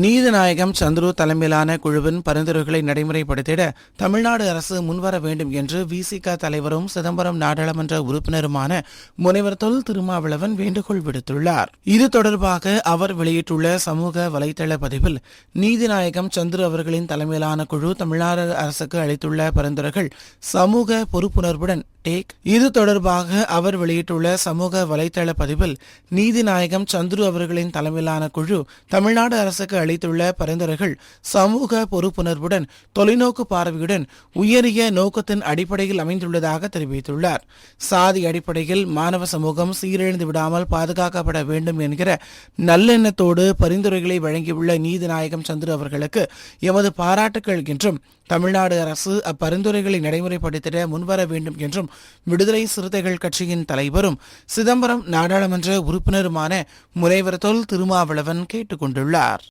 நீதிநாயகம் சந்துரு தலைமையிலான குழுவின் பரிந்துரைகளை நடைமுறைப்படுத்திட தமிழ்நாடு அரசு முன்வர வேண்டும் என்று விசிக தலைவரும் சிதம்பரம் நாடாளுமன்ற உறுப்பினருமான முனைவர் தொல் திருமாவளவன் வேண்டுகோள் விடுத்துள்ளார். இது தொடர்பாக அவர் வெளியிட்டுள்ள சமூக வலைதள பதிவில் நீதிநாயகம் சந்துரு அவர்களின் தலைமையிலான குழு தமிழ்நாடு அரசுக்கு அளித்துள்ள பரிந்துரைகள் சமூக பொறுப்புணர்வுடன் டேக் இது தொடர்பாக அவர் வெளியிட்டுள்ள சமூக வலைதள பதிவில் நீதிநாயகம் சந்துரு அவர்களின் தலைமையிலான குழு தமிழ்நாடு அரசுக்கு அளித்துள்ள பரிந்துரைகள் சமூக பொறுப்புணர்வுடன் தொலைநோக்கு பார்வையுடன் உயரிய நோக்கத்தின் அடிப்படையில் அமைந்துள்ளதாக தெரிவித்துள்ளார். சாதி அடிப்படையில் மாணவ சமூகம் சீரழிந்து விடாமல் பாதுகாக்கப்பட வேண்டும் என்கிற நல்லெண்ணத்தோடு பரிந்துரைகளை வழங்கியுள்ள நீதிநாயகம் சந்துரு அவர்களுக்கு எமது பாராட்டுக்கள் என்றும் தமிழ்நாடு அரசு அப்பரிந்துரைகளை நடைமுறைப்படுத்திட முன்வர வேண்டும் என்றும் விடுதலை சிறுத்தைகள் கட்சியின் தலைவரும் சிதம்பரம் நாடாளுமன்ற உறுப்பினருமான முனைவர் தொல் திருமாவளவன் கேட்டுக் கொண்டுள்ளார்